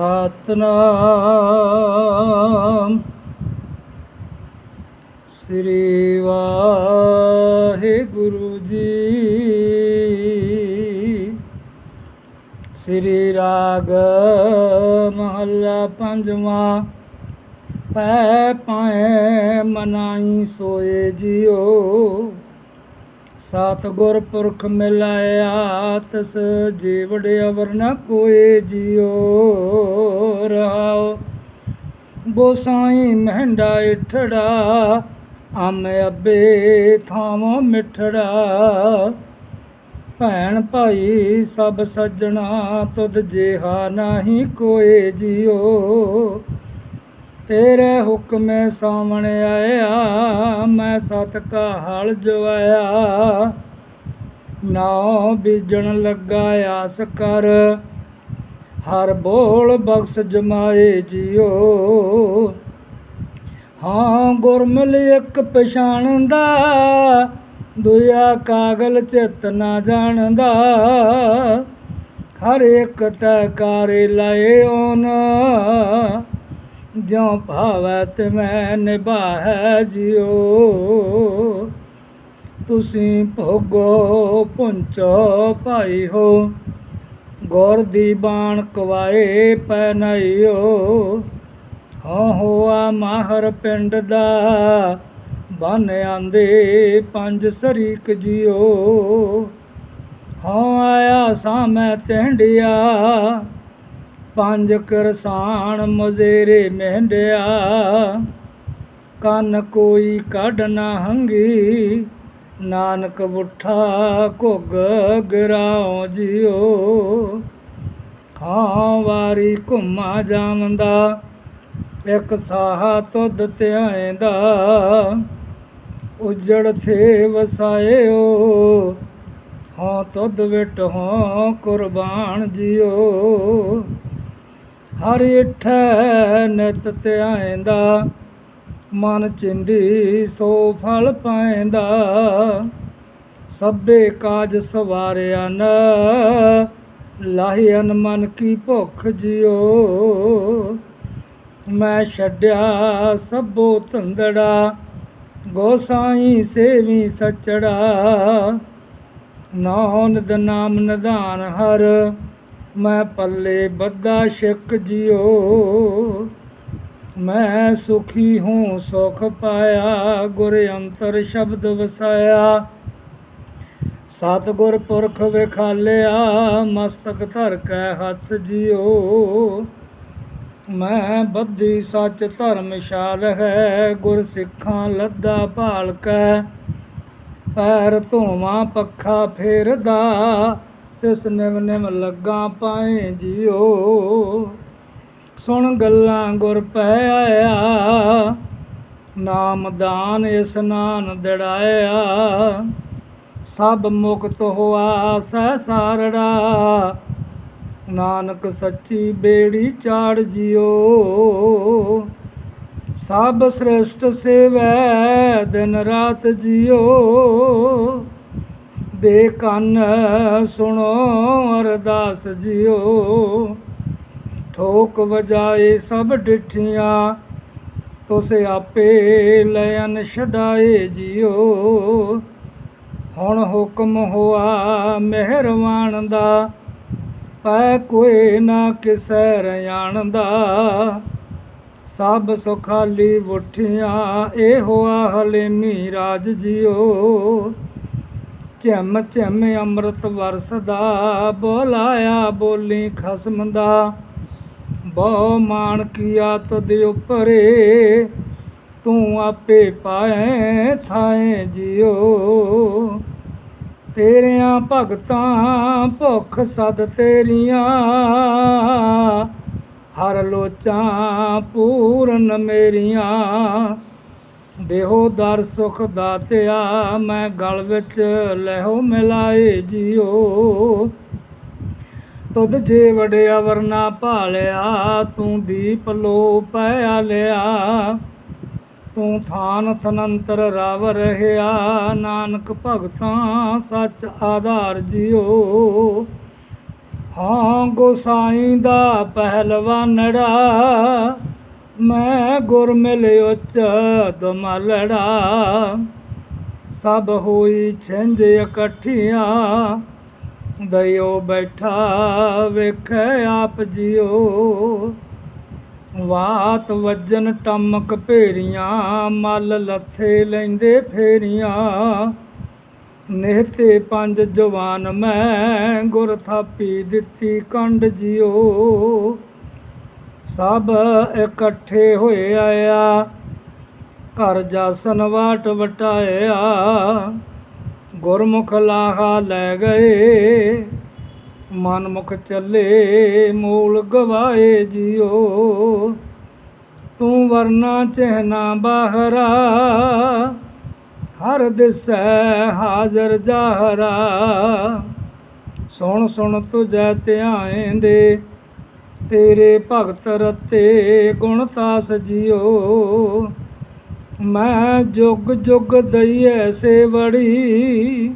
ਸਤਨਾਮ। ਸ੍ਰੀ ਵਾਹਿਗੁਰੂ ਜੀ। ਸ੍ਰੀ ਰਾਗ ਮਹੱਲਾ ਪੰਜਵਾਂ। ਪੈ ਪਾਏ ਮਨਾਈ ਸੋਏ ਜਿਓ ਸਤਿਗੁਰ ਪੁਰਖ ਮਿਲਾਇਆ ਤਸ ਜੀਵੜ ਅਵਰ ਨ ਕੋਏ ਜਿਉ ਰਹਾਉ ਗੋਸਾਈ ਮਹਿੰਡਾ ਇਠੜਾ ਆਮ ਅੱਬੇ ਥਾਵੋਂ ਮਿਠੜਾ। ਭੈਣ ਭਾਈ ਸਭ ਸੱਜਣਾ, ਤੁਧ ਜਿਹਾ ਨਹੀਂ ਕੋਏ ਜਿਉ। ਤੇਰੇ ਹੁਕਮੇ ਸਾਹਮਣੇ ਆਇਆ, ਮੈਂ ਸਤ ਕਾ ਹਲ ਜਵਾਇਆ। ਨਾਉ ਬੀਜਣ ਲੱਗਾ ਆਸ ਕਰ, ਹਰ ਬੋਲ ਬਖਸ਼ ਜਮਾਏ ਜਿਉ ਹਾਂ, ਗੁਰਮਿਲ ਇੱਕ ਪਛਾਣਦਾ ਦੁਆ ਕਾਗਲ ਚਿਤ ਨਾ ਜਾਣਦਾ। ਹਰ ਇੱਕ ਤੈ ਕਾਰੇ ਲਾਏ ਓਨ ਜਿਉ ਭਾਵੈ ਤੇ ਮੈਂ ਨਿਭਾਹੈ ਜਿਉ। ਤੁਸੀਂ ਭੋਗੋ ਪੁੰਚੋ ਭਾਈ ਹੋ। ਗੌਰ ਦੀ ਬਾਣ ਕਵਾਏ ਪੈ ਨਈਓ। ਹਾਂ ਹੋਆ ਮਾਹਰ ਪਿੰਡ ਦਾ, ਬਨ ਆਂਦੇ ਪੰਜ ਸਰੀਕ ਜਿਓ ਹਾਂ ਆਇਆ ਸਾਮੈ ਟਹਿੰਡਿਆ ਪੰਜ ਕਰਸਾਨ ਮਜ਼ੇਰੇ ਮਹਿੰਡਿਆ, ਕੰਨ ਕੋਈ ਕੱਢ ਨਾ ਹੰਗੀ, ਨਾਨਕ ਉਠਾ ਘੁੱਗ ਗਰਾਉ ਜਿਉ। ਹਾਂ ਵਾਰੀ ਘੁੰਮਾ ਜਾਮਦਾ ਇੱਕ ਸਾਹਾ ਤੁਧ ਧਿਆਏਂਦਾ। ਉਜੜ ਥੇ ਵਸਾਇਓ ਹਾਂ ਤੁਧ ਵਿਟ ਹਾਂ ਕੁਰਬਾਨ ਜਿਉ। ਹਰ ਇਠੈ ਨਿਤ ਧਿਆਏਂਦਾ ਮਨ ਚਿੰਦੀ ਸੋ ਫਲ ਪਾਏਂਦਾ ਸਭੇ ਕਾਜ ਸਵਾਰਿਆ ਨ ਲਾਹੀਨ ਮਨ ਕੀ ਭੁੱਖ ਜਿਓ ਮੈਂ ਛੱਡਿਆ ਸਭੋ ਧੰਦੜਾ ਗੋਸਾਈ ਸੇਵੀ ਸਚੜਾ। ਨਾਨਦ ਨਾਮ ਨਿਧਾਨ ਹਰ ਮੈਂ ਪੱਲੇ ਬੱਦਾ ਸ਼ਿਕ ਜਿਉ ਮੈਂ ਸੁਖੀ ਹੂੰ, ਸੁਖ ਪਾਇਆ, ਗੁਰ ਅੰਤਰ ਸ਼ਬਦ ਵਸਾਇਆ। ਸਤਿਗੁਰ ਪੁਰਖ ਵਿਖਾਲਿਆ, ਮਸਤਕ ਧਰ ਕੈ ਹੱਥ ਜਿਉ ਮੈਂ ਬੱਧੀ ਸੱਚ ਧਰਮਸ਼ਾਲ ਹੈ, ਗੁਰ ਸਿੱਖਾਂ ਲੱਦਾ ਭਾਲ ਕੈ। ਪੈਰ ਧੋਵਾਂ, ਪੱਖਾ ਫੇਰਦਾ ਤਿਸ ਨਿਮ ਨਿਮ ਲੱਗਾ ਪਾਏ ਜਿਉ ਸੁਣ ਗੱਲਾਂ ਗੁਰ ਪੈ ਆਇਆ। ਨਾਮਦਾਨ ਇਸਨਾਨ ਦੜਾਇਆ। ਸਭ ਮੁਕਤ ਹੋਆ ਸਹਿ ਸਾਰੜਾ। ਨਾਨਕ ਸੱਚੀ ਬੇੜੀ ਚਾੜ ਜਿਉ ਸਭ ਸ੍ਰਿਸ਼ਟ ਸੇਵੈ ਦਿਨ ਰਾਤ ਜਿਓ। ਦੇ ਕੰਨ ਸੁਣੋ ਅਰਦਾਸ ਜਿਓ। ਠੋਕ ਵਜਾਏ ਸਭ ਡਿਠੀਆਂ, ਤੁਸ ਆਪੇ ਲੈਨ ਛਡਾਏ ਜਿਓ। ਹੁਣ ਹੁਕਮ ਹੋਆ ਮਿਹਰਵਾਨ ਦਾ, ਪੈ ਕੋਈ ਨਾ ਕਿਸੈ ਰਿਆਣ ਦਾ। ਸਭ ਸੁਖਾਲੀ ਵੁੱਠੀਆਂ, ਇਹ ਹੋਆ ਹਲੇਮੀ ਰਾਜ ਜਿਉ ਝਮ ਝਮ ਅੰਮ੍ਰਿਤ ਵਰਸਦਾ ਬੋਲਾਇਆ ਬੋਲੀ ਖਸਮ ਦਾ। ਬਹੁ ਮਾਨ ਕੀਆ ਤੁਧ ਉਪਰੇ ਤੂੰ ਆਪੇ ਪਾਏ ਥਾਏ ਜਿਉ। ਤੇਰਿਆਂ ਭਗਤਾਂ ਭੁੱਖ ਸਦ ਤੇਰੀਆਂ। ਹਰ ਲੋਚਾਂ ਪੂਰਨ ਮੇਰੀਆਂ। ਦੇਹੋ ਦਰ ਸੁਖ ਦਾਤਿਆ, ਮੈਂ ਗਲ ਵਿੱਚ ਲਹੋ ਮਿਲਾਏ ਜਿਉ ਤੁਧ ਜੇ ਵਡਿਆ ਵਰਨਾ ਭਾਲਿਆ, ਤੂੰ ਦੀਪ ਲੋ ਪਿਆ ਲਿਆ। ਤੂੰ ਥਾਨ ਥਨੰਤਰ ਰਵ ਰਹਿਆ, ਨਾਨਕ ਭਗਤਾਂ ਸੱਚ ਆਧਾਰ ਜਿਉ ਹਾਂ, ਗੋਸਾਈ ਦਾ ਪਹਿਲਵਾਨੜਾ ਮੈਂ ਗੁਰ ਮਿਲ ਉੱਚ ਦਮਲੜਾ, ਸਭ ਹੋਈ ਛਿੰਝ ਇਕੱਠੀਆਂ। ਦਇਓ ਬੈਠਾ ਵੇਖੈ ਆਪ ਜਿਓ। ਵਾਤ ਵੱਜਨ ਟਮਕ ਭੇਰੀਆਂ, ਮਲ ਲੱਥੇ ਲੈਂਦੇ ਫੇਰੀਆਂ। ਨਿਹਤੇ ਪੰਜ ਜਵਾਨ ਮੈਂ ਗੁਰ ਥਾਪੀ ਦਿੱਤੀ ਕੰਡ ਜਿਉ ਸਭ ਇਕੱਠੇ ਹੋਏ ਆਇਆ, ਘਰ ਜਾਸਨ ਵਾਟ ਵਟਾਇਆ। ਗੁਰਮੁਖ ਲਾਹਾ ਲੈ ਗਏ, ਮਨਮੁਖ ਚੱਲੇ, ਮੂਲ ਗਵਾਏ ਜਿਉ ਤੂੰ ਵਰਨਾ ਚਹਿਨਾ ਬਾਹਰਾ, ਹਰ ਦਿਸੈ ਹਾਜ਼ਰ ਜਾਹਰਾ। ਸੁਣ ਸੁਣ ਤੁਜੈ ਧਿਆਏਂਦੇ ਤੇਰੇ ਭਗਤ ਰਤੇ ਗੁਣ ਤਾਸ ਜਿਉ। ਮੈਂ ਜੁਗ ਜੁਗ ਦਈਐ ਸੇਵੜੀ,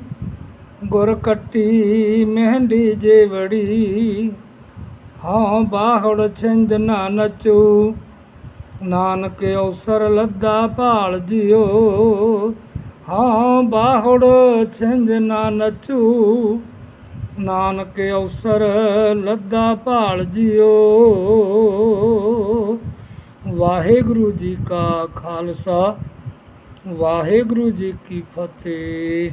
ਗੁਰ ਕੱਟੀ ਮਹਿੰਦੀ ਜੇਵੜੀ। ਹਾਂ ਬਾਹੜ ਛਿੰਦ ਨਾ ਨਚੂ, ਨਾਨਕ ਅਵਸਰ ਲੱਦਾ ਭਾਲ ਜਿਓ ਹਾਂ ਬਾਹੜ ਛਿੰਦ ਨਾ ਨਚੂ ਨਾਨਕ ਅਵਸਰ ਲੱਦਾ ਭਾਲ ਜਿਉ। ਵਾਹਿਗੁਰੂ ਜੀ ਕਾ ਖਾਲਸਾ ਵਾਹਿਗੁਰੂ ਜੀ ਕੀ ਫਤਿਹ।